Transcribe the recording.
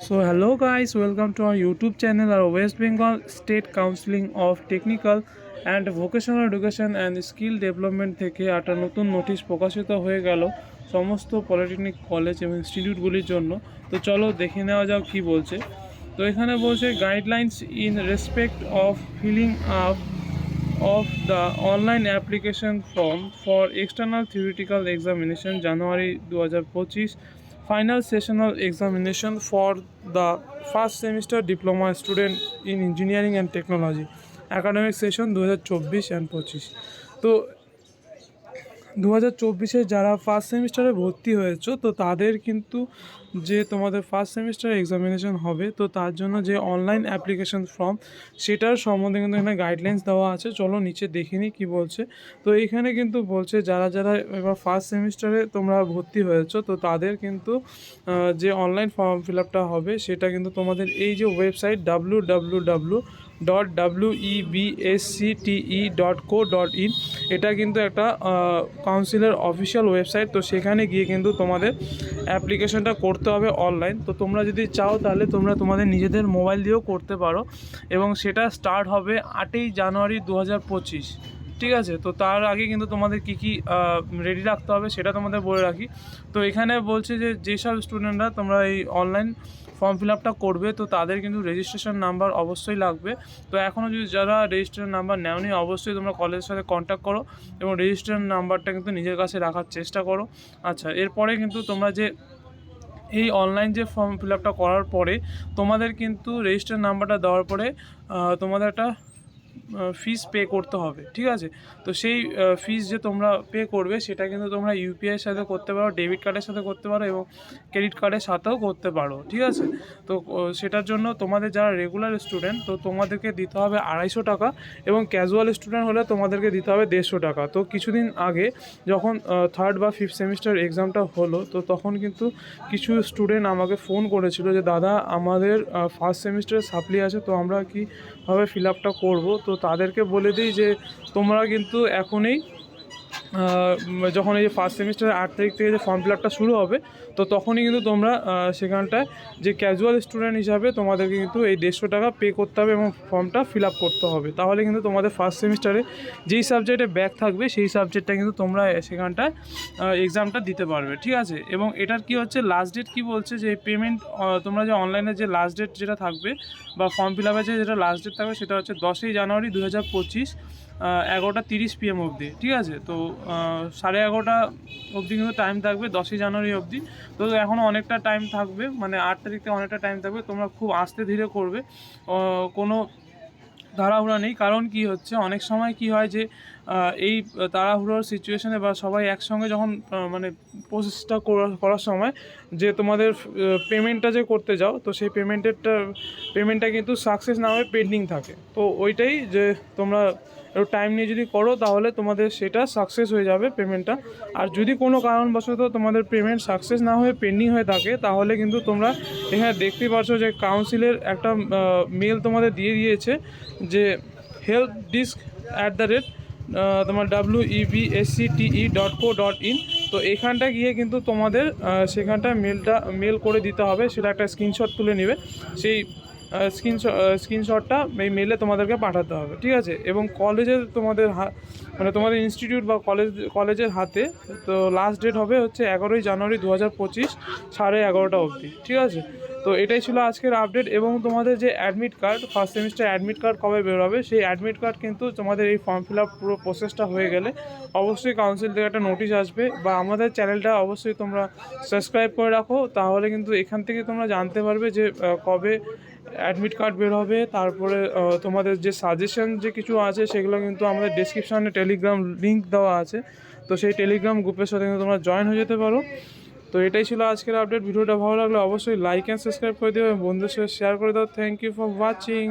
So hello guys, welcome to our YouTube channel, our West Bengal State Counseling of Technical and Vocational Education and Skill Development থেকে একটা নতুন notice প্রকাশিত হয়ে গেল সমস্ত polytechnic college এবং ইনস্টিটিউটগুলির জন্য তো চলো দেখে নেওয়া যাক কি বলছে তো এখানে বলছে guidelines in respect of filling up of the online application form for external theoretical examination January 2025 final sessional examination for the first semester diploma student in engineering and technology academic session 2024 and 25 তো দু হাজার চব্বিশে যারা first সেমিস্টারে ভর্তি হয়েছো, তো তাদের কিন্তু যে তোমাদের ফার্স্ট সেমিস্টার এক্সামিনেশন হবে, তো তার জন্য যে অনলাইন অ্যাপ্লিকেশন ফর্ম সেটার সম্বন্ধে কিন্তু এখানে গাইডলাইন্স দেওয়া আছে। চলো নিচে দেখে নিই কী বলছে। তো এখানে কিন্তু বলছে, যারা যারা এবার ফার্স্ট সেমিস্টারে তোমরা ভর্তি হয়েছো, তো তাদের কিন্তু যে অনলাইন ফর্ম ফিল আপটা হবে, সেটা কিন্তু তোমাদের এই যে website W W W dot W E B S C T E dot co dot in এটা কিন্তু একটা কাউন্সিলের অফিসিয়াল ওয়েবসাইট তো সেখানে গিয়ে কিন্তু তোমাদের অ্যাপ্লিকেশনটা করতে হবে অনলাইন তো তোমরা যদি চাও তাহলে তোমরা তোমাদের নিজেদের মোবাইল দিয়েও করতে পারো। এবং সেটা স্টার্ট হবে আটই জানুয়ারি দু হাজার পঁচিশ। ঠিক আছে, তো তার আগে কিন্তু তোমাদের কী কী রেডি রাখতে হবে সেটা তোমাদের বলে রাখি। তো এখানে বলছে যে যেসব স্টুডেন্টরা তোমরা এই অনলাইন ফর্ম ফিল আপটা করবে, তো তাদের কিন্তু রেজিস্ট্রেশন নাম্বার অবশ্যই লাগবে। তো এখনও যদি যারা রেজিস্ট্রেশন নাম্বার নেওনি, অবশ্যই তোমরা কলেজের সাথে কন্ট্যাক্ট করো এবং রেজিস্ট্রেশন নাম্বারটা কিন্তু নিজের কাছে রাখার চেষ্টা করো। আচ্ছা এরপরে কিন্তু তোমরা যে এই অনলাইন যে ফর্ম ফিল আপটা করার পরে, তোমাদের কিন্তু রেজিস্টার নাম্বারটা দেওয়ার পরে তোমাদের একটা ফিস পে করতে হবে, ঠিক আছে? তো সেই ফিস যে তোমরা পে করবে, সেটা কিন্তু তোমরা ইউপিআইয়ের সাথে করতে পারো ডেবিট কার্ডের সাথে করতে পারো এবং ক্রেডিট কার্ডের সাথেও করতে পারো, ঠিক আছে? তো সেটার জন্য তোমাদের যারা রেগুলার স্টুডেন্ট তো তোমাদেরকে দিতে হবে আড়াইশো টাকা এবং ক্যাজুয়াল স্টুডেন্ট হলে তোমাদেরকে দিতে হবে দেড়শো টাকা। তো কিছুদিন আগে যখন থার্ড বা ফিফথ সেমিস্টার এক্সামটা হলো, তো তখন কিন্তু কিছু স্টুডেন্ট আমাকে ফোন করেছিল যে, দাদা, আমাদের ফার্স্ট সেমিস্টারে সাপ্লি আছে, তো আমরা কীভাবে ফিল আপটা করব? তো তাদেরকে বলে দিই যে তোমরা কিন্তু এখনই যখন এই যে ফার্স্ট সেমিস্টারের আট তারিখ থেকে যে ফর্ম ফিল আপটা শুরু হবে, তো তখনই কিন্তু তোমরা সেখানটায় যে ক্যাজুয়াল স্টুডেন্ট হিসাবে তোমাদেরকে কিন্তু এই দেড়শো টাকা পে করতে হবে এবং ফর্মটা ফিল আপ করতে হবে। তাহলে কিন্তু তোমাদের ফার্স্ট সেমিস্টারে যেই সাবজেক্টে ব্যাক থাকবে, সেই সাবজেক্টটা কিন্তু তোমরা সেখানটায় এক্সামটা দিতে পারবে, ঠিক আছে? এবং এটার কি হচ্ছে লাস্ট ডেট কি বলছে যে পেমেন্ট তোমরা যে অনলাইনে যে লাস্ট ডেট যেটা থাকবে বা ফর্ম ফিল আপের যে যেটা লাস্ট ডেট থাকবে, সেটা হচ্ছে দশই জানুয়ারি দু হাজার পঁচিশ। এগারোটা তিরিশ পিএম অবধি, ঠিক আছে? তো সাড়ে এগারোটা অবধি কিন্তু টাইম থাকবে, দশই জানুয়ারি অবধি। তো এখনও অনেকটা টাইম থাকবে মানে আট তারিখ থেকে অনেকটা টাইম থাকবে, তোমরা খুব আস্তে ধীরে করবে। কোনো তাড়াহুড়া নেই, কারণ কি হচ্ছে, অনেক সময় কি হয় যে এই তাড়াহুড়োর সিচুয়েশনে বা সবাই একসঙ্গে যখন মানে প্রসেসটা করার সময় যে তোমাদের পেমেন্টটা যে করতে যাও, তো সেই পেমেন্টেরটা পেমেন্টটা কিন্তু সাকসেস না হয়ে পেন্ডিং থাকে। তো ওইটাই যে তোমরা একটু টাইম নিয়ে যদি করো, তাহলে তোমাদের সেটা সাকসেস হয়ে যাবে পেমেন্টটা আর যদি কোনো কারণবশত তোমাদের পেমেন্ট সাকসেস না হয়ে পেন্ডিং হয়ে থাকে, তাহলে কিন্তু তোমরা এখানে দেখতে পাচ্ছ যে কাউন্সিলের একটা মেল তোমাদের দিয়ে দিয়েছে যে help desk at the rate তোমার W E B S C T E dot co dot in তো এখানটা গিয়ে কিন্তু তোমাদের সেখানটায় মেলটা মেল করে দিতে হবে, সেটা একটা স্ক্রিনশট তুলে নেবে। সেই স্ক্রিনশট স্ক্রিনশটটা এই মেলে তোমাদেরকে পাঠাতে হবে, ঠিক আছে? এবং কলেজের তোমাদের মানে তোমাদের ইনস্টিটিউট বা কলেজ, কলেজের হাতে, তো লাস্ট ডেট হবে হচ্ছে এগারোই জানুয়ারি দু হাজার পঁচিশ, সাড়ে এগারোটা অবধি, ঠিক আছে? তো এটাই ছিল আজকের আপডেট এবং তোমাদের যে admit card first semester admit card কবে বেরোবে, সেই অ্যাডমিট কার্ড কিন্তু তোমাদের এই ফর্ম ফিল আপ পুরো প্রসেসটা হয়ে গেলে অবশ্যই কাউন্সিল থেকে একটা নোটিশ আসবে বা আমাদের চ্যানেলটা অবশ্যই তোমরা সাবস্ক্রাইব করে রাখো, তাহলে কিন্তু এখান থেকে তোমরা জানতে পারবে যে কবে অ্যাডমিট কার্ড বের হবে তারপরে তোমাদের যে সাজেশন যে কিছু আছে সেগুলো কিন্তু আমাদের ডেসক্রিপশানে টেলিগ্রাম লিঙ্ক দেওয়া আছে, তো সেই টেলিগ্রাম গ্রুপের সাথে কিন্তু তোমরা জয়েন হয়ে যেতে পারো। তো এটাই ছিল আজকের আপডেট ভিডিওটা ভালো লাগলে অবশ্যই লাইক অ্যান্ড সাবস্ক্রাইব করে দিও এবং সাথে শেয়ার করে দাও। Thank you for watching